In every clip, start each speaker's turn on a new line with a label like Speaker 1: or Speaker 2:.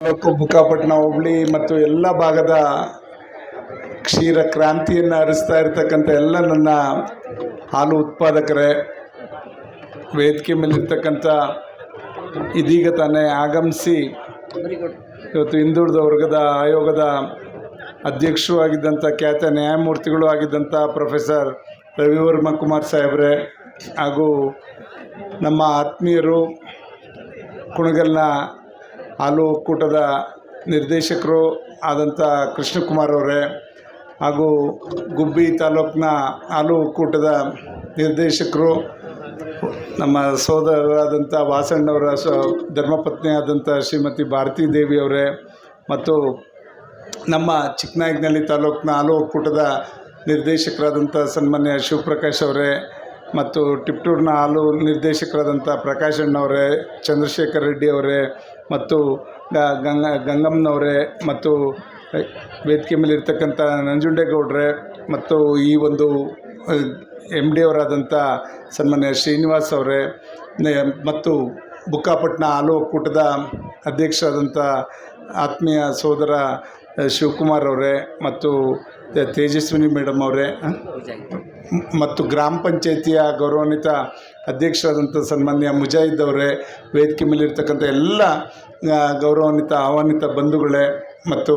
Speaker 1: ತಾಲೂಕು ಬುಕ್ಕಾಪಟ್ಟಣ ಹೋಬಳಿ ಮತ್ತು ಎಲ್ಲ ಭಾಗದ ಕ್ಷೀರ ಕ್ರಾಂತಿಯನ್ನು ಹರಿಸ್ತಾ ಇರತಕ್ಕಂಥ ಎಲ್ಲ ನನ್ನ ಹಾಲು ಉತ್ಪಾದಕರೇ, ವೇದಿಕೆ ಮೇಲಿರ್ತಕ್ಕಂಥ ಇದೀಗ ತಾನೇ ಆಗಮಿಸಿ ಇವತ್ತು ಹಿಂದುಳಿದ ವರ್ಗದ ಆಯೋಗದ ಅಧ್ಯಕ್ಷರು ಆಗಿದ್ದಂಥ ಖ್ಯಾತ ನ್ಯಾಯಮೂರ್ತಿಗಳು ಆಗಿದ್ದಂಥ ಪ್ರೊಫೆಸರ್ ರವಿವರ್ಮ ಕುಮಾರ್ ಸಾಹೇಬ್ರೆ ಹಾಗೂ ನಮ್ಮ ಆತ್ಮೀಯರು ಕುಣಗಲ್ನ ಹಾಲು ಒಕ್ಕೂಟದ ನಿರ್ದೇಶಕರು ಆದಂಥ ಕೃಷ್ಣಕುಮಾರ್ ಅವರೇ ಹಾಗೂ ಗುಬ್ಬಿ ತಾಲೂಕಿನ ಹಾಲು ಒಕ್ಕೂಟದ ನಿರ್ದೇಶಕರು, ನಮ್ಮ ಸೋದರರಾದಂಥ ವಾಸಣ್ಣವರ ಸ ಧರ್ಮಪತ್ನಿ ಆದಂಥ ಶ್ರೀಮತಿ ಭಾರತೀ ದೇವಿ ಅವರೇ ಮತ್ತು ನಮ್ಮ ಚಿಕ್ಕನಾಯಕನಹಳ್ಳಿ ತಾಲೂಕಿನ ಹಾಲು ಒಕ್ಕೂಟದ ನಿರ್ದೇಶಕರಾದಂಥ ಸನ್ಮಾನ್ಯ ಶಿವಪ್ರಕಾಶ್ ಅವರೇ ಮತ್ತು ಟಿಪ್ಟೂರ್ನ ಹಾಲು ನಿರ್ದೇಶಕರಾದಂಥ ಪ್ರಕಾಶ್ ಅಣ್ಣವರೇ, ಚಂದ್ರಶೇಖರ್ ರೆಡ್ಡಿ ಅವರೇ ಮತ್ತು ಗಂಗ, ಗಂಗಮ್ಮನವರೇ ಮತ್ತು ವೇದಿಕೆ ಮೇಲೆ ಇರ್ತಕ್ಕಂಥ ನಂಜುಂಡೇಗೌಡ್ರೆ ಮತ್ತು ಈ ಒಂದು ಎಂ ಡಿ ಅವರಾದಂಥ ಸನ್ಮಾನ್ಯ ಶ್ರೀನಿವಾಸ್ ಅವರೇ ಮತ್ತು ಬುಕ್ಕಾಪಟ್ಟಣ ಹಾಲು ಒಕ್ಕೂಟದ ಅಧ್ಯಕ್ಷರಾದಂಥ ಆತ್ಮೀಯ ಸೋದರ ಶಿವಕುಮಾರ್ ಅವರೇ ಮತ್ತು ತೇಜಸ್ವಿನಿ ಮೇಡಮ್ ಅವರೇ ಮತ್ತು ಗ್ರಾಮ ಪಂಚಾಯಿತಿಯ ಗೌರವಾನ್ವಿತ ಅಧ್ಯಕ್ಷರಾದಂಥ ಸನ್ಮಾನ್ಯ ಮುಜಾಹಿದ್ ಅವರೇ, ವೇದಿಕೆ ಮೇಲಿರ್ತಕ್ಕಂಥ ಎಲ್ಲ ಗೌರವಾನ್ವಿತ, ಆಹ್ವಾನಿತ ಬಂಧುಗಳೇ ಮತ್ತು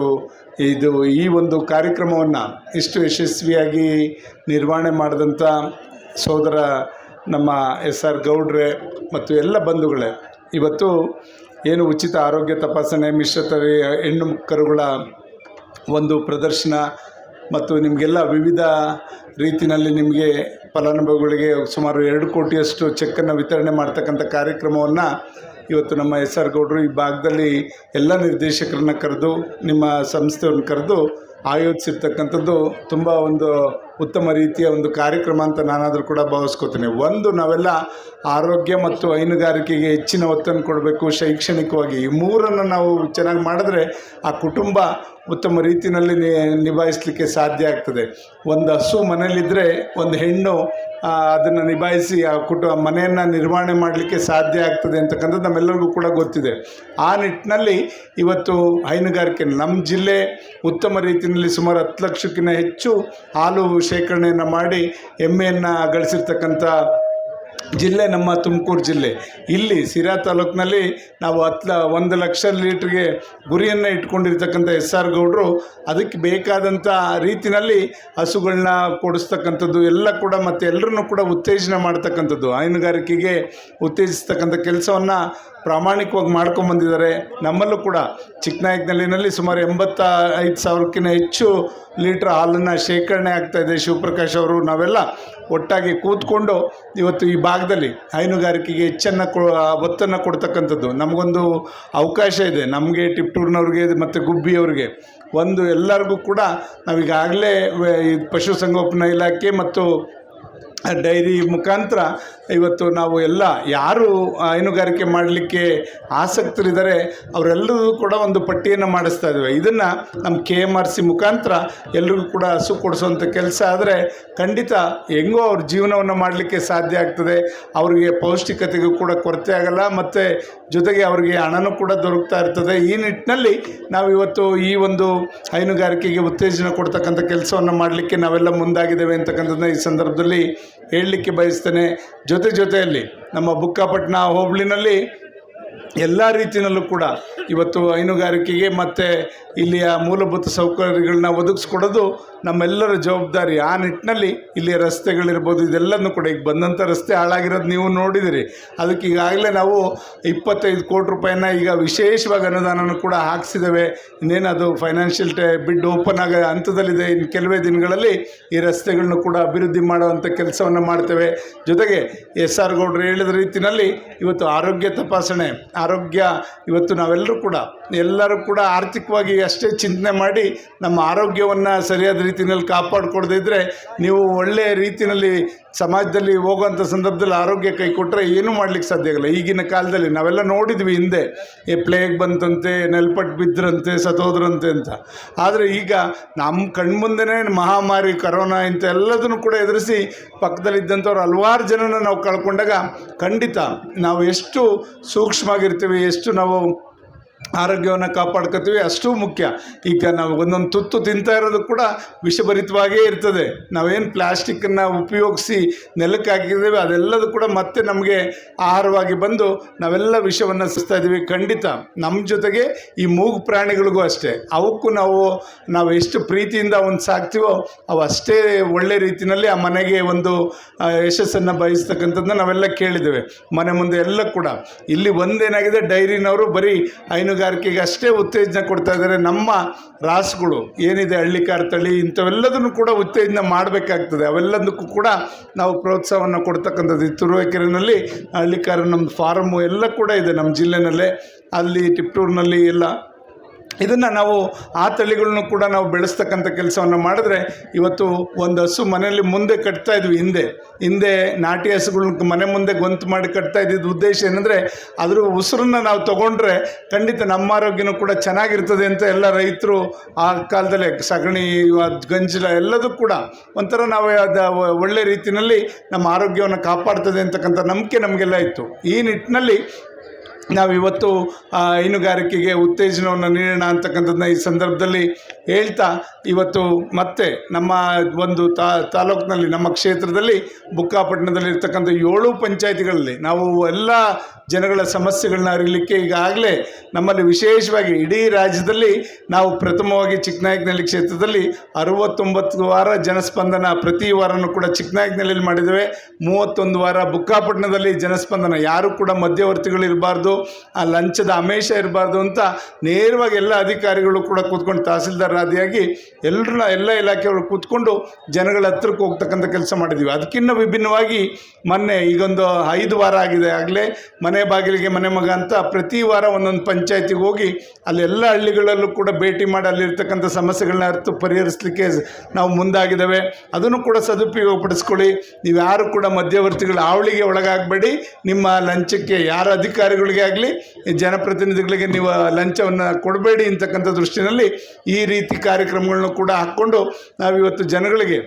Speaker 1: ಇದು ಈ ಒಂದು ಕಾರ್ಯಕ್ರಮವನ್ನು ಇಷ್ಟು ಯಶಸ್ವಿಯಾಗಿ ನಿರ್ವಹಣೆ ಮಾಡಿದಂಥ ಸೋದರ ನಮ್ಮ ಎಸ್ ಆರ್ ಗೌಡ್ರೆ ಮತ್ತು ಎಲ್ಲ ಬಂಧುಗಳೇ, ಇವತ್ತು ಏನು ಉಚಿತ ಆರೋಗ್ಯ ತಪಾಸಣೆ, ಮಿಶ್ರತಳಿ, ಹೆಣ್ಣು ಕರುಗಳ ಒಂದು ಪ್ರದರ್ಶನ ಮತ್ತು ನಿಮಗೆಲ್ಲ ವಿವಿಧ ರೀತಿಯಲ್ಲಿ ನಿಮಗೆ ಫಲಾನುಭವಿಗಳಿಗೆ ಸುಮಾರು ಎರಡು ಕೋಟಿಯಷ್ಟು ಚೆಕ್ಕನ್ನು ವಿತರಣೆ ಮಾಡ್ತಕ್ಕಂಥ ಕಾರ್ಯಕ್ರಮವನ್ನು ಇವತ್ತು ನಮ್ಮ ಎಸ್ ಆರ್ ಗೌಡರು ಈ ಭಾಗದಲ್ಲಿ ಎಲ್ಲ ನಿರ್ದೇಶಕರನ್ನ ಕರೆದು, ನಿಮ್ಮ ಸಂಸ್ಥೆಯನ್ನು ಕರೆದು ಆಯೋಜಿಸಿರ್ತಕ್ಕಂಥದ್ದು ತುಂಬ ಒಂದು ಉತ್ತಮ ರೀತಿಯ ಒಂದು ಕಾರ್ಯಕ್ರಮ ಅಂತ ನಾನಾದರೂ ಕೂಡ ಭಾವಿಸ್ಕೋತೀನಿ. ಒಂದು ನಾವೆಲ್ಲ ಆರೋಗ್ಯ ಮತ್ತು ಹೈನುಗಾರಿಕೆಗೆ ಹೆಚ್ಚಿನ ಒತ್ತನ್ನು ಕೊಡಬೇಕು ಶೈಕ್ಷಣಿಕವಾಗಿ. ಈ ಮೂರನ್ನು ನಾವು ಚೆನ್ನಾಗಿ ಮಾಡಿದ್ರೆ ಆ ಕುಟುಂಬ ಉತ್ತಮ ರೀತಿಯಲ್ಲಿ ನಿಭಾಯಿಸಲಿಕ್ಕೆ ಸಾಧ್ಯ ಆಗ್ತದೆ. ಒಂದು ಹಸು ಮನೆಯಲ್ಲಿದ್ದರೆ ಒಂದು ಹೆಣ್ಣು ಅದನ್ನು ನಿಭಾಯಿಸಿ ಆ ಕುಟು ಮನೆಯನ್ನು ನಿರ್ವಹಣೆ ಮಾಡಲಿಕ್ಕೆ ಸಾಧ್ಯ ಆಗ್ತದೆ ಅಂತಕ್ಕಂಥದ್ದು ನಮ್ಮೆಲ್ಲರಿಗೂ ಕೂಡ ಗೊತ್ತಿದೆ. ಆ ನಿಟ್ಟಿನಲ್ಲಿ ಇವತ್ತು ಹೈನುಗಾರಿಕೆ ನಮ್ಮ ಜಿಲ್ಲೆ ಉತ್ತಮ ರೀತಿಯಲ್ಲಿ ಸುಮಾರು ಹತ್ತು ಲಕ್ಷಕ್ಕಿಂತ ಹೆಚ್ಚು ಹಾಲು ಶೇಖರಣೆಯನ್ನು ಮಾಡಿ ಎಮ್ಮೆಯನ್ನು ಗಳಿಸಿರ್ತಕ್ಕಂಥ ಜಿಲ್ಲೆ ನಮ್ಮ ತುಮಕೂರು ಜಿಲ್ಲೆ. ಇಲ್ಲಿ ಸಿರಾ ತಾಲೂಕಿನಲ್ಲಿ ನಾವು ಹತ್ತು ಒಂದು ಲಕ್ಷ ಲೀಟ್ರಿಗೆ ಗುರಿಯನ್ನು ಇಟ್ಕೊಂಡಿರ್ತಕ್ಕಂಥ ಎಸ್ ಆರ್ ಗೌಡರು, ಅದಕ್ಕೆ ಬೇಕಾದಂಥ ರೀತಿಯಲ್ಲಿ ಹಸುಗಳನ್ನ ಕೊಡಿಸ್ತಕ್ಕಂಥದ್ದು, ಎಲ್ಲ ಕೂಡ ಮತ್ತು ಎಲ್ಲರನ್ನೂ ಕೂಡ ಉತ್ತೇಜನ ಮಾಡ್ತಕ್ಕಂಥದ್ದು. ಹೈನುಗಾರಿಕೆಗೆ ಉತ್ತೇಜಿಸ್ತಕ್ಕಂಥ ಕೆಲಸವನ್ನು ಪ್ರಾಮಾಣಿಕವಾಗಿ ಮಾಡ್ಕೊಂಬಂದಿದ್ದಾರೆ ನಮ್ಮಲ್ಲೂ ಕೂಡ ಚಿಕ್ಕನಾಯಕನಹಳ್ಳಿನಲ್ಲಿ ಸುಮಾರು ಎಂಬತ್ತ ಐದು ಸಾವಿರಕ್ಕಿಂತ ಹೆಚ್ಚು ಲೀಟ್ರ್ ಹಾಲನ್ನು ಶೇಖರಣೆ ಇದೆ. ಶಿವಪ್ರಕಾಶ್ ಅವರು ನಾವೆಲ್ಲ ಒಟ್ಟಾಗಿ ಕೂತ್ಕೊಂಡು ಇವತ್ತು ಈ ಭಾಗದಲ್ಲಿ ಹೈನುಗಾರಿಕೆಗೆ ಹೆಚ್ಚನ್ನು ಕೊ, ಒತ್ತನ್ನು ಕೊಡ್ತಕ್ಕಂಥದ್ದು. ನಮಗೊಂದು ಅವಕಾಶ ಇದೆ. ನಮಗೆ ಟಿಪ್ಟೂರ್ನವ್ರಿಗೆ ಮತ್ತು ಗುಬ್ಬಿಯವ್ರಿಗೆ. ಒಂದು ಎಲ್ಲರಿಗೂ ಕೂಡ ನಾವೀಗಾಗಲೇ ಪಶುಸಂಗೋಪನಾ ಇಲಾಖೆ ಮತ್ತು ಡೈರಿ ಮುಖಾಂತರ ಇವತ್ತು ನಾವು ಎಲ್ಲ ಯಾರು ಹೈನುಗಾರಿಕೆ ಮಾಡಲಿಕ್ಕೆ ಆಸಕ್ತರಿದ್ದಾರೆ, ಅವರೆಲ್ಲರೂ ಕೂಡ ಒಂದು ಪಟ್ಟಿಯನ್ನು ಮಾಡಿಸ್ತಾ ಇದ್ದೇವೆ ಇದನ್ನು ನಮ್ಮ ಕೆ ಎಂ ಆರ್ ಸಿ ಮುಖಾಂತರ ಎಲ್ರಿಗೂ ಕೂಡ ಹಸು ಕೊಡಿಸುವಂಥ ಕೆಲಸ ಆದರೆ ಖಂಡಿತ ಹೆಂಗೋ ಅವ್ರ ಜೀವನವನ್ನು ಮಾಡಲಿಕ್ಕೆ ಸಾಧ್ಯ ಆಗ್ತದೆ. ಅವರಿಗೆ ಪೌಷ್ಟಿಕತೆಗೂ ಕೂಡ ಕೊರತೆ ಆಗಲ್ಲ, ಮತ್ತು ಜೊತೆಗೆ ಅವರಿಗೆ ಹಣನೂ ಕೂಡ ದೊರಕ್ತಾ ಇರ್ತದೆ. ಈ ನಿಟ್ಟಿನಲ್ಲಿ ನಾವು ಇವತ್ತು ಈ ಒಂದು ಹೈನುಗಾರಿಕೆಗೆ ಉತ್ತೇಜನ ಕೊಡ್ತಕ್ಕಂಥ ಕೆಲಸವನ್ನು ಮಾಡಲಿಕ್ಕೆ ನಾವೆಲ್ಲ ಮುಂದಾಗಿದ್ದೇವೆ ಅಂತಕ್ಕಂಥದ್ದನ್ನ ಈ ಸಂದರ್ಭದಲ್ಲಿ ಹೇಳಲಿಕ್ಕೆ ಬಯಸ್ತೇನೆ. ಜೊತೆ ಜೊತೆಯಲ್ಲಿ ನಮ್ಮ ಬುಕ್ಕಾಪಟ್ಟಣ ಹೋಬಳಿನಲ್ಲಿ ಎಲ್ಲ ರೀತಿಯಲ್ಲೂ ಕೂಡ ಇವತ್ತು ಹೈನುಗಾರಿಕೆಗೆ ಮತ್ತು ಇಲ್ಲಿಯ ಮೂಲಭೂತ ಸೌಕರ್ಯಗಳನ್ನ ಒದಗಿಸ್ಕೊಡೋದು ನಮ್ಮೆಲ್ಲರ ಜವಾಬ್ದಾರಿ. ಆ ನಿಟ್ಟಿನಲ್ಲಿ ಇಲ್ಲಿಯ ರಸ್ತೆಗಳಿರ್ಬೋದು, ಇದೆಲ್ಲನೂ ಕೂಡ ಈಗ ಬಂದಂಥ ರಸ್ತೆ ಹಾಳಾಗಿರೋದು ನೀವು ನೋಡಿದಿರಿ. ಅದಕ್ಕೆ ಈಗಾಗಲೇ ನಾವು ಇಪ್ಪತ್ತೈದು ಕೋಟಿ ರೂಪಾಯಿನ ಈಗ ವಿಶೇಷವಾಗಿ ಅನುದಾನನೂ ಕೂಡ ಹಾಕ್ಸಿದ್ದೇವೆ. ಇನ್ನೇನು ಅದು ಫೈನಾನ್ಷಿಯಲ್ ಟೆ ಬಿಡ್ ಓಪನ್ ಆಗೋ ಹಂತದಲ್ಲಿದೆ. ಇನ್ನು ಕೆಲವೇ ದಿನಗಳಲ್ಲಿ ಈ ರಸ್ತೆಗಳನ್ನು ಕೂಡ ಅಭಿವೃದ್ಧಿ ಮಾಡುವಂಥ ಕೆಲಸವನ್ನು ಮಾಡ್ತೇವೆ. ಜೊತೆಗೆ ಎಸ್ ಆರ್ ಗೌಡ್ರು ಹೇಳಿದ ರೀತಿಯಲ್ಲಿ ಇವತ್ತು ಆರೋಗ್ಯ ತಪಾಸಣೆ ಆರೋಗ್ಯ ಇವತ್ತು ನಾವೆಲ್ಲರೂ ಕೂಡ, ಎಲ್ಲರೂ ಕೂಡ ಆರ್ಥಿಕವಾಗಿ ಅಷ್ಟೇ ಚಿಂತನೆ ಮಾಡಿ ನಮ್ಮ ಆರೋಗ್ಯವನ್ನು ಸರಿಯಾದ ರೀತಿಯಲ್ಲಿ ಕಾಪಾಡಿಕೊಡದೇ ನೀವು ಒಳ್ಳೆಯ ರೀತಿಯಲ್ಲಿ ಸಮಾಜದಲ್ಲಿ ಹೋಗುವಂಥ ಸಂದರ್ಭದಲ್ಲಿ ಆರೋಗ್ಯ ಕೈ ಕೊಟ್ಟರೆ ಏನೂ ಮಾಡಲಿಕ್ಕೆ ಸಾಧ್ಯ ಆಗಲ್ಲ. ಈಗಿನ ಕಾಲದಲ್ಲಿ ನಾವೆಲ್ಲ ನೋಡಿದ್ವಿ ಹಿಂದೆ ಈ ಪ್ಲೇಗ್ ಬಂತಂತೆ, ನೆಲ್ಪಟ್ಟು ಬಿದ್ದರಂತೆ ಸತೋದ್ರಂತೆ ಅಂತ. ಆದರೆ ಈಗ ನಮ್ಮ ಕಣ್ಮುಂದೆನೇ ಮಹಾಮಾರಿ, ಕರೋನಾ ಇಂಥ ಎಲ್ಲದನ್ನು ಕೂಡ ಎದುರಿಸಿ ಪಕ್ಕದಲ್ಲಿದ್ದಂಥವ್ರು ಹಲವಾರು ಜನನ ನಾವು ಕಳ್ಕೊಂಡಾಗ ಖಂಡಿತ ನಾವು ಎಷ್ಟು ಸೂಕ್ಷ್ಮವಾಗಿರ್ತೀವಿ ಎಷ್ಟು ನಾವು ಆರೋಗ್ಯವನ್ನು ಕಾಪಾಡ್ಕೊತೀವಿ, ಅಷ್ಟು ಮುಖ್ಯ. ಈಗ ನಾವು ಒಂದೊಂದು ತುತ್ತು ತಿಂತಾ ಇರೋದು ಕೂಡ ವಿಷಭರಿತವಾಗೇ ಇರ್ತದೆ. ನಾವೇನು ಪ್ಲಾಸ್ಟಿಕ್ಕನ್ನು ಉಪಯೋಗಿಸಿ ನೆಲಕ್ಕೆ ಹಾಕಿದ್ದೇವೆ, ಅದೆಲ್ಲದೂ ಕೂಡ ಮತ್ತೆ ನಮಗೆ ಆಹಾರವಾಗಿ ಬಂದು ನಾವೆಲ್ಲ ವಿಷವನ್ನು ಸುಸ್ತಾ ಇದ್ದೀವಿ. ಖಂಡಿತ ನಮ್ಮ ಜೊತೆಗೆ ಈ ಮೂಗು ಪ್ರಾಣಿಗಳಿಗೂ ಅಷ್ಟೇ. ಅವಕ್ಕೂ ನಾವು ನಾವು ಎಷ್ಟು ಪ್ರೀತಿಯಿಂದ ಒಂದು ಸಾಕ್ತೀವೋ, ಅವು ಅಷ್ಟೇ ಒಳ್ಳೆ ರೀತಿಯಲ್ಲಿ ಆ ಮನೆಗೆ ಒಂದು ಯಶಸ್ಸನ್ನು ಬಯಸ್ತಕ್ಕಂಥದ್ದನ್ನ ನಾವೆಲ್ಲ ಕೇಳಿದ್ದೇವೆ. ಮನೆ ಮುಂದೆ ಎಲ್ಲ ಕೂಡ. ಇಲ್ಲಿ ಒಂದೇನಾಗಿದೆ, ಡೈರಿನವರು ಬರೀ ಹೈನುಗಾರಿಕೆಗೆ ಅಷ್ಟೇ ಉತ್ತೇಜನ ಕೊಡ್ತಾ ಇದ್ದಾರೆ ನಮ್ಮ ರಾಸುಗಳು. ಏನಿದೆ ಹಳ್ಳಿಕಾರ್ ತಳಿ ಇಂಥವೆಲ್ಲದನ್ನು ಕೂಡ ಉತ್ತೇಜನ ಮಾಡಬೇಕಾಗ್ತದೆ. ಅವೆಲ್ಲದಕ್ಕೂ ಕೂಡ ನಾವು ಪ್ರೋತ್ಸಾಹವನ್ನು ಕೊಡ್ತಕ್ಕಂಥದ್ದು. ತುರುವೇಕೆರೆನಲ್ಲಿ ಹಳ್ಳಿಕಾರ ನಮ್ಮ ಫಾರಮ್ಮು ಎಲ್ಲ ಕೂಡ ಇದೆ ನಮ್ಮ ಜಿಲ್ಲೆನಲ್ಲೇ. ಅಲ್ಲಿ ಟಿಪ್ಟೂರಿನಲ್ಲಿ ಎಲ್ಲ ಇದನ್ನು ನಾವು ಆ ತಳಿಗಳನ್ನು ಕೂಡ ನಾವು ಬೆಳೆಸ್ತಕ್ಕಂಥ ಕೆಲಸವನ್ನು ಮಾಡಿದ್ರೆ ಇವತ್ತು ಒಂದು ಹಸು ಮನೆಯಲ್ಲಿ ಮುಂದೆ ಕಟ್ತಾ ಇದ್ವಿ ಹಿಂದೆ. ಹಿಂದೆ ನಾಟಿ ಹಸುಗಳನ್ನ ಮನೆ ಮುಂದೆ ಗೊಂತು ಮಾಡಿ ಕಟ್ತಾ ಇದ್ದಿದ್ದು ಉದ್ದೇಶ ಏನಂದರೆ ಅದ್ರ ಉಸಿರನ್ನ ನಾವು ತಗೊಂಡ್ರೆ ಖಂಡಿತ ನಮ್ಮ ಆರೋಗ್ಯನೂ ಕೂಡ ಚೆನ್ನಾಗಿರ್ತದೆ ಅಂತ ಎಲ್ಲ ರೈತರು ಆ ಕಾಲದಲ್ಲೇ ಸಗಣಿ ಗಂಜಲ ಎಲ್ಲದೂ ಕೂಡ ಒಂಥರ ನಾವು ಒಳ್ಳೆ ರೀತಿಯಲ್ಲಿ ನಮ್ಮ ಆರೋಗ್ಯವನ್ನು ಕಾಪಾಡ್ತದೆ ಅಂತಕ್ಕಂಥ ನಂಬಿಕೆ ನಮಗೆಲ್ಲ ಇತ್ತು. ಈ ನಿಟ್ಟಿನಲ್ಲಿ ನಾವು ಇವತ್ತು ಹೈನುಗಾರಿಕೆಗೆ ಉತ್ತೇಜನವನ್ನು ನೀಡೋಣ ಅಂತಕ್ಕಂಥದ್ದನ್ನ ಈ ಸಂದರ್ಭದಲ್ಲಿ ಹೇಳ್ತಾ, ಇವತ್ತು ಮತ್ತೆ ನಮ್ಮ ಒಂದು ತಾಲೂಕಿನಲ್ಲಿ, ನಮ್ಮ ಕ್ಷೇತ್ರದಲ್ಲಿ ಬುಕ್ಕಾಪಟ್ಟಣದಲ್ಲಿ ಇರ್ತಕ್ಕಂಥ ಏಳು ಪಂಚಾಯತಿಗಳಲ್ಲಿ ನಾವು ಎಲ್ಲ ಜನಗಳ ಸಮಸ್ಯೆಗಳನ್ನ ಅರಿಲಿಕ್ಕೆ ಈಗಾಗಲೇ ನಮ್ಮಲ್ಲಿ ವಿಶೇಷವಾಗಿ ಇಡೀ ರಾಜ್ಯದಲ್ಲಿ ನಾವು ಪ್ರಥಮವಾಗಿ ಚಿಕ್ಕನಾಯಕನಹಳ್ಳಿ ಕ್ಷೇತ್ರದಲ್ಲಿ ಅರವತ್ತೊಂಬತ್ತು ವಾರ ಜನಸ್ಪಂದನ ಪ್ರತಿ ವಾರನೂ ಕೂಡ ಚಿಕ್ಕನಾಯಕನಹಳ್ಳಿಯಲ್ಲಿ ಮಾಡಿದ್ದೇವೆ. ಮೂವತ್ತೊಂದು ವಾರ ಬುಕ್ಕಾಪಟ್ಟಣದಲ್ಲಿ ಜನಸ್ಪಂದನ. ಯಾರು ಕೂಡ ಮಧ್ಯವರ್ತಿಗಳು ಇರಬಾರ್ದು. ಆ ಲಂಚದ ಅಮೇಶ ಇರಬಾರ್ದು ಅಂತ ನೇರವಾಗಿ ಎಲ್ಲ ಅಧಿಕಾರಿಗಳು ಕೂಡ ಕೂತ್ಕೊಂಡು ತಹಸೀಲ್ದಾರ್ ಆದಿಯಾಗಿ ಎಲ್ಲರನ್ನ ಎಲ್ಲ ಇಲಾಖೆಗಳು ಕೂತ್ಕೊಂಡು ಜನಗಳ ಹತ್ರಕ್ಕೆ ಹೋಗ್ತಕ್ಕಂಥ ಕೆಲಸ ಮಾಡಿದ್ದೀವಿ ಅದಕ್ಕಿಂತ ವಿಭಿನ್ನವಾಗಿ ಮೊನ್ನೆ ಈಗೊಂದು ಐದು ವಾರ ಆಗಿದೆ. ಆಗಲೇ ಮನೆ ಬಾಗಿಲಿಗೆ ಮನೆ ಮಗ ಅಂತ ಪ್ರತಿ ವಾರ ಒಂದೊಂದು ಪಂಚಾಯತಿಗೆ ಹೋಗಿ ಅಲ್ಲೆಲ್ಲ ಹಳ್ಳಿಗಳಲ್ಲೂ ಕೂಡ ಭೇಟಿ ಮಾಡಿ ಅಲ್ಲಿರ್ತಕ್ಕಂಥ ಸಮಸ್ಯೆಗಳನ್ನ ಅರ್ಥ ಪರಿಹರಿಸಲಿಕ್ಕೆ ನಾವು ಮುಂದಾಗಿದ್ದಾವೆ. ಅದನ್ನು ಕೂಡ ಸದುಪಯೋಗಪಡಿಸ್ಕೊಳ್ಳಿ. ನೀವು ಯಾರು ಕೂಡ ಮಧ್ಯವರ್ತಿಗಳ ಆವಳಿಗೆ ಒಳಗಾಗಬೇಡಿ. ನಿಮ್ಮ ಲಂಚಕ್ಕೆ ಯಾರ ಅಧಿಕಾರಿಗಳಿಗೆ ಆಗಲಿ ಜನಪ್ರತಿನಿಧಿಗಳಿಗೆ ನೀವು ಲಂಚವನ್ನು ಕೊಡಬೇಡಿ ಅಂತಕ್ಕಂಥ ದೃಷ್ಟಿನಲ್ಲಿ ಈ ರೀತಿ ಕಾರ್ಯಕ್ರಮಗಳನ್ನು ಕೂಡ ಹಾಕ್ಕೊಂಡು ನಾವಿವತ್ತು ಜನಗಳಿಗೆ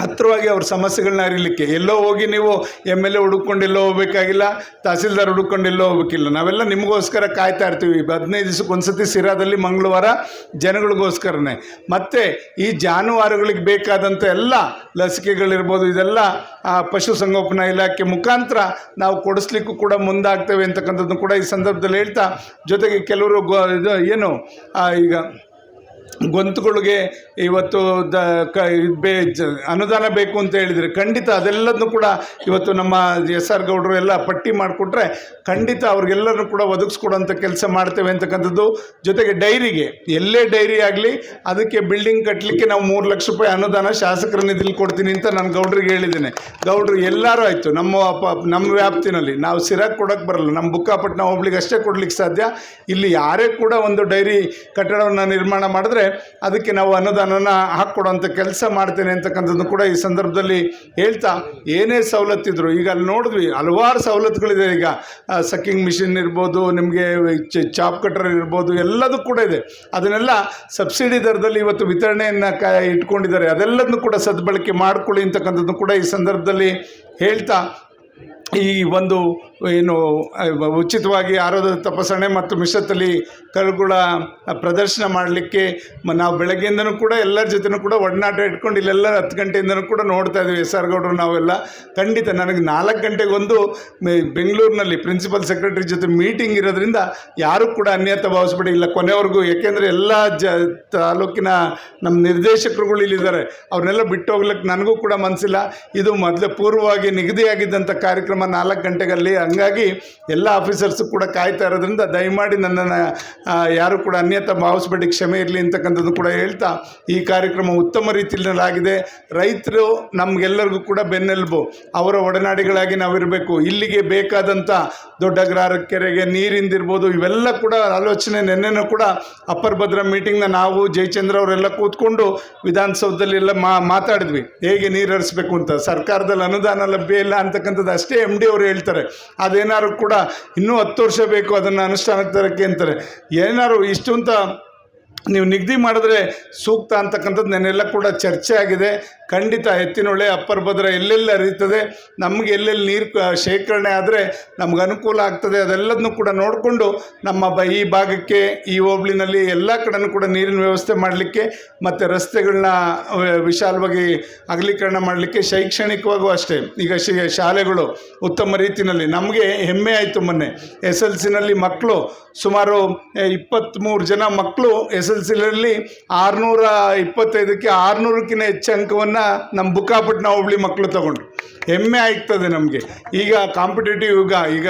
Speaker 1: ಹತ್ತಿರವಾಗಿ ಅವ್ರ ಸಮಸ್ಯೆಗಳನ್ನ ಅರಿಲಿಕ್ಕೆ. ಎಲ್ಲೋ ಹೋಗಿ ನೀವು ಎಂ ಎಲ್ ಎ ಹುಡುಕೊಂಡು ಎಲ್ಲೋ ಹೋಗ್ಬೇಕಾಗಿಲ್ಲ, ತಹಸೀಲ್ದಾರ್ ಹುಡುಕೊಂಡು ಎಲ್ಲೋ ಹೋಗ್ಬೇಕಿಲ್ಲ. ನಾವೆಲ್ಲ ನಿಮಗೋಸ್ಕರ ಕಾಯ್ತಾ ಇರ್ತೀವಿ. ಹದಿನೈದು ದಿವಸಕ್ಕೆ ಒಂದ್ಸತಿ ಸಿರಾದಲ್ಲಿ ಮಂಗಳವಾರ ಜನಗಳಿಗೋಸ್ಕರನೇ. ಮತ್ತು ಈ ಜಾನುವಾರುಗಳಿಗೆ ಬೇಕಾದಂಥ ಎಲ್ಲ ಲಸಿಕೆಗಳಿರ್ಬೋದು, ಇದೆಲ್ಲ ಪಶುಸಂಗೋಪನಾ ಇಲಾಖೆ ಮುಖಾಂತರ ನಾವು ಕೊಡಿಸ್ಲಿಕ್ಕೂ ಕೂಡ ಮುಂದಾಗ್ತೇವೆ ಅಂತಕ್ಕಂಥದ್ದು ಕೂಡ ಈ ಸಂದರ್ಭದಲ್ಲಿ ಹೇಳ್ತಾ, ಜೊತೆಗೆ ಕೆಲವರು ಗೊ ಇದು ಏನು ಈಗ ಗೊಂತುಗಳಿಗೆ ಇವತ್ತು ದ ಕ ಬೇ ಅನುದಾನ ಬೇಕು ಅಂತ ಹೇಳಿದರೆ ಖಂಡಿತ ಅದೆಲ್ಲದನ್ನು ಕೂಡ ಇವತ್ತು ನಮ್ಮ ಎಸ್ ಆರ್ ಗೌಡರು ಎಲ್ಲ ಪಟ್ಟಿ ಮಾಡಿಕೊಟ್ರೆ ಖಂಡಿತ ಅವ್ರಿಗೆಲ್ಲರೂ ಕೂಡ ಒದಗಿಸ್ಕೊಡೋಂಥ ಕೆಲಸ ಮಾಡ್ತೇವೆ ಅಂತಕ್ಕಂಥದ್ದು. ಜೊತೆಗೆ ಡೈರಿಗೆ, ಎಲ್ಲೇ ಡೈರಿ ಆಗಲಿ ಅದಕ್ಕೆ ಬಿಲ್ಡಿಂಗ್ ಕಟ್ಟಲಿಕ್ಕೆ ನಾವು ಮೂರು ಲಕ್ಷ ರೂಪಾಯಿ ಅನುದಾನ ಶಾಸಕರ ನಿಧಿಲಿ ಕೊಡ್ತೀನಿ ಅಂತ ನಾನು ಗೌಡ್ರಿಗೆ ಹೇಳಿದ್ದೇನೆ. ಗೌಡ್ರು, ಎಲ್ಲರೂ ಆಯಿತು. ನಮ್ಮ ನಮ್ಮ ವ್ಯಾಪ್ತಿನಲ್ಲಿ ನಾವು ಸಿರಾಕ್ ಕೊಡೋಕ್ಕೆ ಬರಲ್ಲ. ನಮ್ಮ ಬುಕ್ಕಾಪಟ್ಟಣ ಹೋಗ್ಲಿಕ್ಕೆ ಅಷ್ಟೇ ಕೊಡ್ಲಿಕ್ಕೆ ಸಾಧ್ಯ. ಇಲ್ಲಿ ಯಾರೇ ಕೂಡ ಒಂದು ಡೈರಿ ಕಟ್ಟಡವನ್ನು ನಿರ್ಮಾಣ ಮಾಡಿದ್ರೆ ಅದಕ್ಕೆ ನಾವು ಅನುದಾನನ ಹಾಕ್ಕೊಡೋಂಥ ಕೆಲಸ ಮಾಡ್ತೇನೆ ಅಂತಕ್ಕಂಥದ್ದು ಕೂಡ ಈ ಸಂದರ್ಭದಲ್ಲಿ ಹೇಳ್ತಾ, ಏನೇ ಸವಲತ್ತಿದ್ರು, ಈಗ ಅಲ್ಲಿ ನೋಡಿದ್ವಿ, ಹಲವಾರು ಸವಲತ್ತುಗಳಿದೆ ಈಗ. ಸಕ್ಕಿಂಗ್ ಮಿಷಿನ್ ಇರ್ಬೋದು, ನಿಮಗೆ ಚಾಪ್ ಕಟರ್ ಇರ್ಬೋದು, ಎಲ್ಲದೂ ಕೂಡ ಇದೆ. ಅದನ್ನೆಲ್ಲ ಸಬ್ಸಿಡಿ ದರದಲ್ಲಿ ಇವತ್ತು ವಿತರಣೆಯನ್ನು ಕ, ಇಟ್ಕೊಂಡಿದ್ದಾರೆ. ಅದೆಲ್ಲದನ್ನು ಕೂಡ ಸದ್ಬಳಕೆ ಮಾಡಿಕೊಳ್ಳಿ ಅಂತಕ್ಕಂಥದ್ದು ಕೂಡ ಈ ಸಂದರ್ಭದಲ್ಲಿ ಹೇಳ್ತಾ ಈ ಒಂದು, ಏನು ಉಚಿತವಾಗಿ ಆರೋಗ್ಯ ತಪಾಸಣೆ ಮತ್ತು ಮಿಶ್ರತಲಿ ಕರುಗಳ ಪ್ರದರ್ಶನ ಮಾಡಲಿಕ್ಕೆ ನಾವು ಬೆಳಗ್ಗೆಯಿಂದನೂ ಕೂಡ ಎಲ್ಲರ ಜೊತೆನೂ ಕೂಡ ಒಡನಾಟ ಇಟ್ಕೊಂಡು ಇಲ್ಲೆಲ್ಲ ಹತ್ತು ಗಂಟೆಯಿಂದನೂ ಕೂಡ ನೋಡ್ತಾ ಇದ್ದೀವಿ ಎಸ್ ಆರ್ ಗೌಡರು ನಾವೆಲ್ಲ. ಖಂಡಿತ ನನಗೆ ನಾಲ್ಕು ಗಂಟೆಗೊಂದು ಬೆಂಗಳೂರಿನಲ್ಲಿ ಪ್ರಿನ್ಸಿಪಲ್ ಸೆಕ್ರೆಟರಿ ಜೊತೆ ಮೀಟಿಂಗ್ ಇರೋದ್ರಿಂದ ಯಾರೂ ಕೂಡ ಅನ್ಯತ ಭಾವಿಸ್ಬೇಡಿ, ಇಲ್ಲ ಕೊನೆವರೆಗೂ ಏಕೆಂದರೆ ಎಲ್ಲ ಜ, ತಾಲೂಕಿನ ನಮ್ಮ ನಿರ್ದೇಶಕರುಗಳು ಇಲ್ಲಿದ್ದಾರೆ. ಅವ್ರನ್ನೆಲ್ಲ ಬಿಟ್ಟು ಹೋಗ್ಲಿಕ್ಕೆ ನನಗೂ ಕೂಡ ಮನಸ್ಸಿಲ್ಲ. ಇದು ಮೊದಲೇ ಪೂರ್ವವಾಗಿ ನಿಗದಿಯಾಗಿದ್ದಂಥ ಕಾರ್ಯಕ್ರಮ ನಾಲ್ಕು ಗಂಟೆಗಲ್ಲಿ ಹಂಗಾಗಿ ಎಲ್ಲ ಆಫೀಸರ್ಸು ಕೂಡ ಕಾಯ್ತಾ ಇರೋದ್ರಿಂದ ದಯಮಾಡಿ ನನ್ನನ್ನು ಯಾರು ಕೂಡ ಅನ್ಯತ ಭಾವಿಸ್ಬೇಡಿ, ಕ್ಷಮೆ ಇರಲಿ ಅಂತಕ್ಕಂಥದ್ದು ಕೂಡ ಹೇಳ್ತಾ ಈ ಕಾರ್ಯಕ್ರಮ ಉತ್ತಮ ರೀತಿಯಲ್ಲಾಗಿದೆ. ರೈತರು ನಮಗೆಲ್ಲರಿಗೂ ಕೂಡ ಬೆನ್ನೆಲುಬು. ಅವರ ಒಡನಾಡಿಗಳಾಗಿ ನಾವಿರಬೇಕು. ಇಲ್ಲಿಗೆ ಬೇಕಾದಂಥ ದೊಡ್ಡ ಗ್ರಾರ ಕೆರೆಗೆ ನೀರಿಂದಿರ್ಬೋದು ಇವೆಲ್ಲ ಕೂಡ ಆಲೋಚನೆ ನಿನ್ನೆನೂ ಕೂಡ ಅಪ್ಪರ್ ಭದ್ರ ಮೀಟಿಂಗ್ನ ನಾವು ಜಯಚಂದ್ರ ಅವರೆಲ್ಲ ಕೂತ್ಕೊಂಡು ವಿಧಾನಸೌಧದಲ್ಲಿ ಎಲ್ಲ ಮಾತಾಡಿದ್ವಿ. ಹೇಗೆ ನೀರು ಹರಿಸ್ಬೇಕು ಅಂತ. ಸರ್ಕಾರದಲ್ಲಿ ಅನುದಾನ ಲಭ್ಯ ಇಲ್ಲ ಅಂತಕ್ಕಂಥದ್ದು ಅಷ್ಟೇ ಎಂ ಡಿ ಅವರು ಹೇಳ್ತಾರೆ, ಅದೇನಾದ್ರು ಕೂಡ ಇನ್ನೂ ಹತ್ತು ವರ್ಷ ಬೇಕು ಅದನ್ನು ಅನುಷ್ಠಾನಕ್ಕೆ ತರೋಕ್ಕೆ ಅಂತಾರೆ. ಏನಾದ್ರು ಇಷ್ಟು ಅಂತ ನೀವು ನಿಗದಿ ಮಾಡಿದ್ರೆ ಸೂಕ್ತ ಅಂತಕ್ಕಂಥದ್ದು ನೆನ್ನೆಲ್ಲ ಕೂಡ ಚರ್ಚೆ ಆಗಿದೆ. ಖಂಡಿತ ಎತ್ತಿನೊಳೆ ಅಪ್ಪರ್ ಭದ್ರ ಎಲ್ಲೆಲ್ಲಿ ಹರಿಯುತ್ತದೆ, ನಮಗೆ ಎಲ್ಲೆಲ್ಲಿ ನೀರು ಶೇಖರಣೆ ಆದರೆ ನಮ್ಗೆ ಅನುಕೂಲ ಆಗ್ತದೆ. ಅದೆಲ್ಲದನ್ನು ಕೂಡ ನೋಡಿಕೊಂಡು ನಮ್ಮ ಬ, ಈ ಭಾಗಕ್ಕೆ, ಈ ಹೋಬಳಿನಲ್ಲಿ ಎಲ್ಲ ಕಡೆನೂ ಕೂಡ ನೀರಿನ ವ್ಯವಸ್ಥೆ ಮಾಡಲಿಕ್ಕೆ ಮತ್ತು ರಸ್ತೆಗಳನ್ನ ವಿಶಾಲವಾಗಿ ಅಗಲೀಕರಣ ಮಾಡಲಿಕ್ಕೆ ಶೈಕ್ಷಣಿಕವಾಗೂ ಅಷ್ಟೇ. ಈಗ ಶಾಲೆಗಳು ಉತ್ತಮ ರೀತಿಯಲ್ಲಿ ನಮಗೆ ಹೆಮ್ಮೆ ಆಯಿತು ಮೊನ್ನೆ. ಎಸ್ ಎಲ್ ಸಿನಲ್ಲಿ ಮಕ್ಕಳು ಸುಮಾರು ಇಪ್ಪತ್ತ್ಮೂರು ಜನ ಮಕ್ಕಳು ಎಸ್ ಎಲ್ ಸಿಲರಲ್ಲಿ ಆರುನೂರ ಇಪ್ಪತ್ತೈದಕ್ಕೆ ಆರುನೂರಕ್ಕಿಂತ ಹೆಚ್ಚು ಅಂಕವನ್ನು ನಮ್ಮ ಬುಕ್ಕಾಪಟ್ಟಣ ಹೋಬಳಿ ಮಕ್ಕಳು ತಗೊಂಡ್ರು. ಹೆಮ್ಮೆ ಆಗ್ತದೆ ನಮಗೆ. ಈಗ ಕಾಂಪಿಟೇಟಿವ್ ಯುಗ. ಈಗ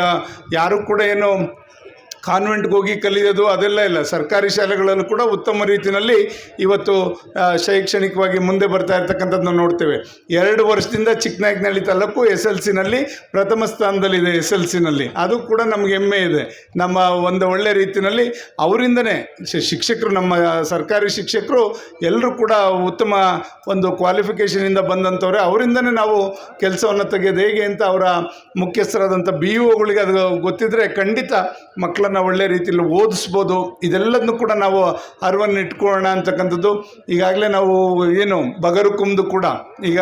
Speaker 1: ಯಾರು ಕೂಡ ಏನು ಕಾನ್ವೆಂಟ್ಗೆ ಹೋಗಿ ಕಲಿಯೋದು ಅದೆಲ್ಲ ಇಲ್ಲ. ಸರ್ಕಾರಿ ಶಾಲೆಗಳಲ್ಲೂ ಕೂಡ ಉತ್ತಮ ರೀತಿಯಲ್ಲಿ ಇವತ್ತು ಶೈಕ್ಷಣಿಕವಾಗಿ ಮುಂದೆ ಬರ್ತಾ ಇರ್ತಕ್ಕಂಥದ್ದನ್ನ ನೋಡ್ತೇವೆ. ಎರಡು ವರ್ಷದಿಂದ ಚಿಕ್ಕನಾಯಕನಹಳ್ಳಿ ತಾಲೂಕು ಎಸ್ ಎಲ್ ಸಿನಲ್ಲಿ ಪ್ರಥಮ ಸ್ಥಾನದಲ್ಲಿದೆ ಎಸ್ ಎಲ್ ಸಿನಲ್ಲಿ ಅದು ಕೂಡ ನಮಗೆ ಹೆಮ್ಮೆ ಇದೆ. ನಮ್ಮ ಒಂದು ಒಳ್ಳೆ ರೀತಿಯಲ್ಲಿ ಅವರಿಂದನೇ ಶಿಕ್ಷಕರು ನಮ್ಮ ಸರ್ಕಾರಿ ಶಿಕ್ಷಕರು ಎಲ್ಲರೂ ಕೂಡ ಉತ್ತಮ ಒಂದು ಕ್ವಾಲಿಫಿಕೇಷನಿಂದ ಬಂದಂಥವ್ರೆ. ಅವರಿಂದನೇ ನಾವು ಕೆಲಸವನ್ನು ತೆಗೆಯೋದು ಹೇಗೆ ಅಂತ ಅವರ ಮುಖ್ಯಸ್ಥರಾದಂಥ ಬಿ ಇ ಒಗಳಿಗೆ ಅದು ಗೊತ್ತಿದ್ದರೆ ಖಂಡಿತ ಮಕ್ಕಳನ್ನು ಒಳ್ಳೆ ರೀತಿಯಲ್ಲಿ ಓದಿಸ್ಬೋದು. ಇದೆಲ್ಲದನ್ನು ಕೂಡ ನಾವು ಅರಿವನ್ನು ಇಟ್ಕೊಳ್ಳೋಣ ಅಂತಕ್ಕಂಥದ್ದು. ಈಗಾಗಲೇ ನಾವು ಏನು ಬಗರು ಕುಂದು ಕೂಡ ಈಗ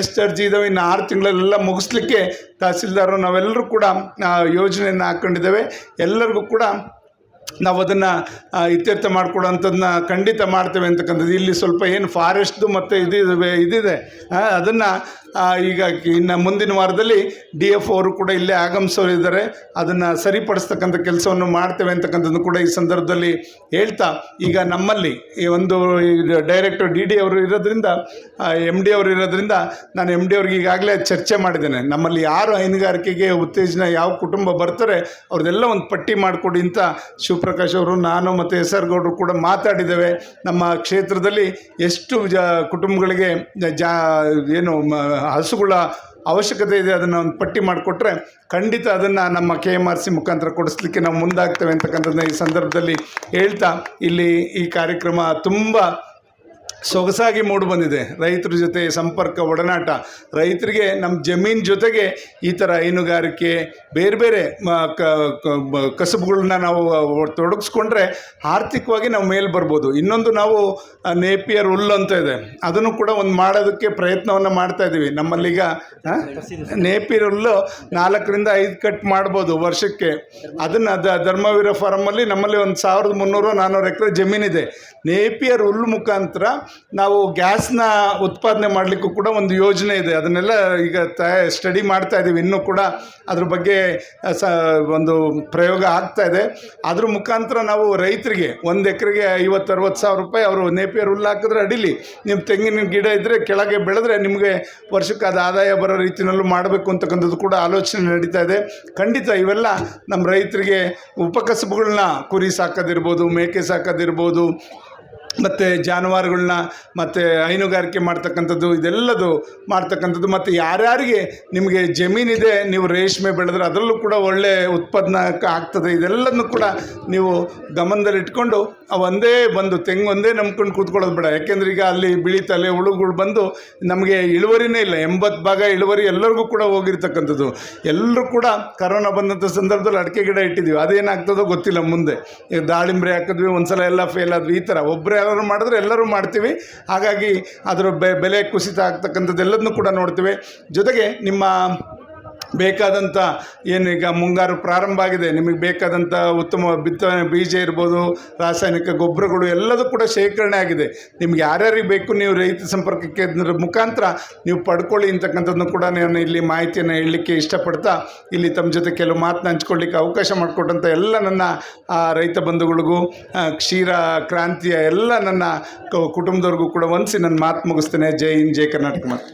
Speaker 1: ಎಷ್ಟು ಅರ್ಜಿ ಇದ್ದಾವೆ ಇನ್ನು ಆರು ತಿಂಗಳಲ್ಲೆಲ್ಲ ಮುಗಿಸ್ಲಿಕ್ಕೆ ತಹಸೀಲ್ದಾರರು ನಾವೆಲ್ಲರೂ ಕೂಡ ಯೋಜನೆಯನ್ನು ಹಾಕ್ಕೊಂಡಿದ್ದೇವೆ ಎಲ್ಲರಿಗೂ ಕೂಡ ನಾವು ಅದನ್ನು ಇತ್ಯರ್ಥ ಮಾಡ್ಕೊಡೋಂಥದ್ದನ್ನ ಖಂಡಿತ ಮಾಡ್ತೇವೆ ಅಂತಕ್ಕಂಥದ್ದು. ಇಲ್ಲಿ ಸ್ವಲ್ಪ ಏನು ಫಾರೆಸ್ಟ್ದು ಮತ್ತು ಇದಿದೆ ಇದಿದೆ ಅದನ್ನು ಈಗ ಇನ್ನು ಮುಂದಿನ ವಾರದಲ್ಲಿ ಡಿ ಎಫ್ ಅವರು ಕೂಡ ಇಲ್ಲೇ ಆಗಮಿಸೋರು ಇದ್ದಾರೆ ಅದನ್ನು ಸರಿಪಡಿಸ್ತಕ್ಕಂಥ ಕೆಲಸವನ್ನು ಮಾಡ್ತೇವೆ ಅಂತಕ್ಕಂಥದ್ದು ಕೂಡ ಈ ಸಂದರ್ಭದಲ್ಲಿ ಹೇಳ್ತಾ, ಈಗ ನಮ್ಮಲ್ಲಿ ಈ ಒಂದು ಡೈರೆಕ್ಟರ್ ಡಿ ಡಿ ಅವರು ಇರೋದ್ರಿಂದ ಎಂ ಡಿ ಅವರು ಇರೋದ್ರಿಂದ ನಾನು ಎಂ ಡಿ ಅವ್ರಿಗೆ ಈಗಾಗಲೇ ಚರ್ಚೆ ಮಾಡಿದ್ದೇನೆ. ನಮ್ಮಲ್ಲಿ ಯಾರು ಹೈನುಗಾರಿಕೆಗೆ ಉತ್ತೇಜನ ಯಾವ ಕುಟುಂಬ ಬರ್ತಾರೆ, ಅವ್ರದ್ದೆಲ್ಲ ಒಂದು ಪಟ್ಟಿ ಮಾಡಿಕೊಡಿ ಅಂತ ಶಿವಪ್ರಕಾಶ್ ಅವರು, ನಾನು ಮತ್ತು ಎಸ್ ಆರ್ ಗೌಡರು ಕೂಡ ಮಾತಾಡಿದ್ದೇವೆ. ನಮ್ಮ ಕ್ಷೇತ್ರದಲ್ಲಿ ಎಷ್ಟು ಜ ಕುಟುಂಬಗಳಿಗೆ ಜಾ ಏನು ಹಸುಗಳ ಅವಶ್ಯಕತೆ ಇದೆ, ಅದನ್ನು ಒಂದು ಪಟ್ಟಿ ಮಾಡಿಕೊಟ್ರೆ ಖಂಡಿತ ಅದನ್ನು ನಮ್ಮ ಕೆ ಎಂ ಆರ್ ಸಿ ಮುಖಾಂತರ ಕೊಡಿಸ್ಲಿಕ್ಕೆ ನಾವು ಮುಂದಾಗ್ತೇವೆ ಅಂತಕ್ಕಂಥದ್ದನ್ನ ಈ ಸಂದರ್ಭದಲ್ಲಿ ಹೇಳ್ತಾ, ಇಲ್ಲಿ ಈ ಕಾರ್ಯಕ್ರಮ ತುಂಬ ಸೊಗಸಾಗಿ ಮೂಡಿ ಬಂದಿದೆ. ರೈತರ ಜೊತೆ ಸಂಪರ್ಕ, ಒಡನಾಟ. ರೈತರಿಗೆ ನಮ್ಮ ಜಮೀನ್ ಜೊತೆಗೆ ಈ ಥರ ಹೈನುಗಾರಿಕೆ, ಬೇರೆ ಬೇರೆ ಕಸಬುಗಳನ್ನ ನಾವು ತೊಡಗಿಸ್ಕೊಂಡ್ರೆ ಆರ್ಥಿಕವಾಗಿ ನಾವು ಮೇಲೆ ಬರ್ಬೋದು. ಇನ್ನೊಂದು ನಾವು ನೇಪಿಯರ್ ಹುಲ್ಲು ಅಂತ ಇದೆ. ಅದನ್ನು ಕೂಡ ಒಂದು ಮಾಡೋದಕ್ಕೆ ಪ್ರಯತ್ನವನ್ನು ಮಾಡ್ತಾ ಇದ್ದೀವಿ ನಮ್ಮಲ್ಲೀಗ? ನೇಪಿಯರ್ ಹುಲ್ಲು ನಾಲ್ಕರಿಂದ ಐದು ಕಟ್ ಮಾಡ್ಬೋದು ವರ್ಷಕ್ಕೆ. ಅದನ್ನು ದ, ಧರ್ಮವೀರ ಫಾರಮಲ್ಲಿ ನಮ್ಮಲ್ಲಿ ಒಂದು ಸಾವಿರದ ಮುನ್ನೂರು ನಾನ್ನೂರು ಎಕರೆ ಜಮೀನಿದೆ. ನೇಪಿಯರ್ ಹುಲ್ಲು ಮುಖಾಂತರ ನಾವು ಗ್ಯಾಸ್ನ ಉತ್ಪಾದನೆ ಮಾಡಲಿಕ್ಕೂ ಕೂಡ ಒಂದು ಯೋಜನೆ ಇದೆ. ಅದನ್ನೆಲ್ಲ ಈಗ ಸ್ಟಡಿ ಮಾಡ್ತಾ ಇದ್ದೀವಿ. ಇನ್ನೂ ಕೂಡ ಅದ್ರ ಬಗ್ಗೆ ಸ, ಒಂದು ಪ್ರಯೋಗ ಆಗ್ತಾ ಇದೆ. ಅದ್ರ ಮುಖಾಂತರ ನಾವು ರೈತರಿಗೆ ಒಂದು ಎಕರೆಗೆ ಐವತ್ತು, ಅರವತ್ತು ಸಾವಿರ ರೂಪಾಯಿ ಅವರು ನೇಪಿಯರ್ ಹುಲ್ಲು ಹಾಕಿದ್ರೆ ಅಡಿಲಿ. ನಿಮ್ಮ ತೆಂಗಿನ ಗಿಡ ಇದ್ದರೆ ಕೆಳಗೆ ಬೆಳೆದ್ರೆ ನಿಮಗೆ ವರ್ಷಕ್ಕೆ ಅದು ಆದಾಯ ಬರೋ ರೀತಿಯಲ್ಲೂ ಮಾಡಬೇಕು ಅಂತಕ್ಕಂಥದ್ದು ಕೂಡ ಆಲೋಚನೆ ನಡೀತಾ ಇದೆ. ಖಂಡಿತ ಇವೆಲ್ಲ ನಮ್ಮ ರೈತರಿಗೆ ಉಪಕಸಬುಗಳನ್ನ ಕುರಿ ಸಾಕೋದಿರ್ಬೋದು, ಮೇಕೆ ಸಾಕೋದಿರ್ಬೋದು ಮತ್ತು ಜಾನುವಾರುಗಳನ್ನ ಮತ್ತು ಹೈನುಗಾರಿಕೆ ಮಾಡ್ತಕ್ಕಂಥದ್ದು, ಇದೆಲ್ಲದು ಮಾಡ್ತಕ್ಕಂಥದ್ದು. ಮತ್ತು ಯಾರ್ಯಾರಿಗೆ ನಿಮಗೆ ಜಮೀನಿದೆ, ನೀವು ರೇಷ್ಮೆ ಬೆಳೆದ್ರೆ ಅದರಲ್ಲೂ ಕೂಡ ಒಳ್ಳೆ ಉತ್ಪಾದನೆ ಆಗ್ತದೆ. ಇದೆಲ್ಲದನ್ನು ಕೂಡ ನೀವು ಗಮನದಲ್ಲಿಟ್ಕೊಂಡು ಒಂದೇ ಬಂದು ತೆಂಗು ಒಂದೇ ನಂಬ್ಕೊಂಡು ಕೂತ್ಕೊಳ್ಳೋದು ಬೇಡ. ಯಾಕೆಂದ್ರೆ ಈಗ ಅಲ್ಲಿ ಬಿಳಿ ತಲೆ ಹುಳುಗಳು ಬಂದು ನಮಗೆ ಇಳುವರಿನೇ ಇಲ್ಲ. ಎಂಬತ್ತು ಭಾಗ ಇಳುವರಿ ಎಲ್ಲರಿಗೂ ಕೂಡ ಹೋಗಿರ್ತಕ್ಕಂಥದ್ದು. ಎಲ್ಲರೂ ಕೂಡ ಕರೋನಾ ಬಂದಂಥ ಸಂದರ್ಭದಲ್ಲಿ ಅಡಿಕೆ ಗಿಡ ಇಟ್ಟಿದ್ದೀವಿ. ಅದೇನಾಗ್ತದೋ ಗೊತ್ತಿಲ್ಲ ಮುಂದೆ. ದಾಳಿಂಬ್ರೆ ಹಾಕಿದ್ವಿ ಒಂದು ಸಲ ಎಲ್ಲ ಫೇಲ್ ಆದ್ವಿ. ಈ ಥರ ಒಬ್ಬರು ಯಾರು ಮಾಡಿದ್ರೆ ಎಲ್ಲರೂ ಮಾಡ್ತೀವಿ. ಹಾಗಾಗಿ ಅದರ ಬೆಲೆ ಕುಸಿತ ಆಗ್ತಕ್ಕಂಥದ್ದು ಎಲ್ಲದನ್ನೂ ಕೂಡ ನೋಡ್ತೀವಿ. ಜೊತೆಗೆ ನಿಮ್ಮ ಬೇಕಾದಂಥ ಏನೀಗ ಮುಂಗಾರು ಪ್ರಾರಂಭ ಆಗಿದೆ. ನಿಮಗೆ ಬೇಕಾದಂಥ ಉತ್ತಮ ಬಿತ್ತನೆ ಬೀಜ ಇರ್ಬೋದು ರಾಸಾಯನಿಕ ಗೊಬ್ಬರಗಳು ಎಲ್ಲದೂ ಕೂಡ ಶೇಖರಣೆ ಆಗಿದೆ. ನಿಮ್ಗೆ ಯಾರ್ಯಾರಿಗೆ ಬೇಕು ನೀವು ರೈತ ಸಂಪರ್ಕ ಕೇಂದ್ರದ ಮುಖಾಂತರ ನೀವು ಪಡ್ಕೊಳ್ಳಿ ಅಂತಕ್ಕಂಥದ್ದನ್ನು ಕೂಡ ನಾನು ಇಲ್ಲಿ ಮಾಹಿತಿಯನ್ನು ಹೇಳಲಿಕ್ಕೆ ಇಷ್ಟಪಡ್ತಾ ಇಲ್ಲಿ ತಮ್ಮ ಜೊತೆ ಕೆಲವು ಮಾತನ್ನ ಹಂಚ್ಕೊಳ್ಳಿಕ್ಕೆ ಅವಕಾಶ ಮಾಡಿಕೊಟ್ಟಂಥ ಎಲ್ಲ ನನ್ನ ಆ, ರೈತ ಬಂಧುಗಳಿಗೂ ಕ್ಷೀರ ಕ್ರಾಂತಿಯ ಎಲ್ಲ ನನ್ನ ಕುಟುಂಬದವ್ರಿಗೂ ಕೂಡ ವಂದಿಸಿ ನನ್ನ ಮಾತು ಮುಗಿಸ್ತೇನೆ. ಜೈ ಹಿಂದ್ ಜೈ ಕರ್ನಾಟಕ ಮಾತು.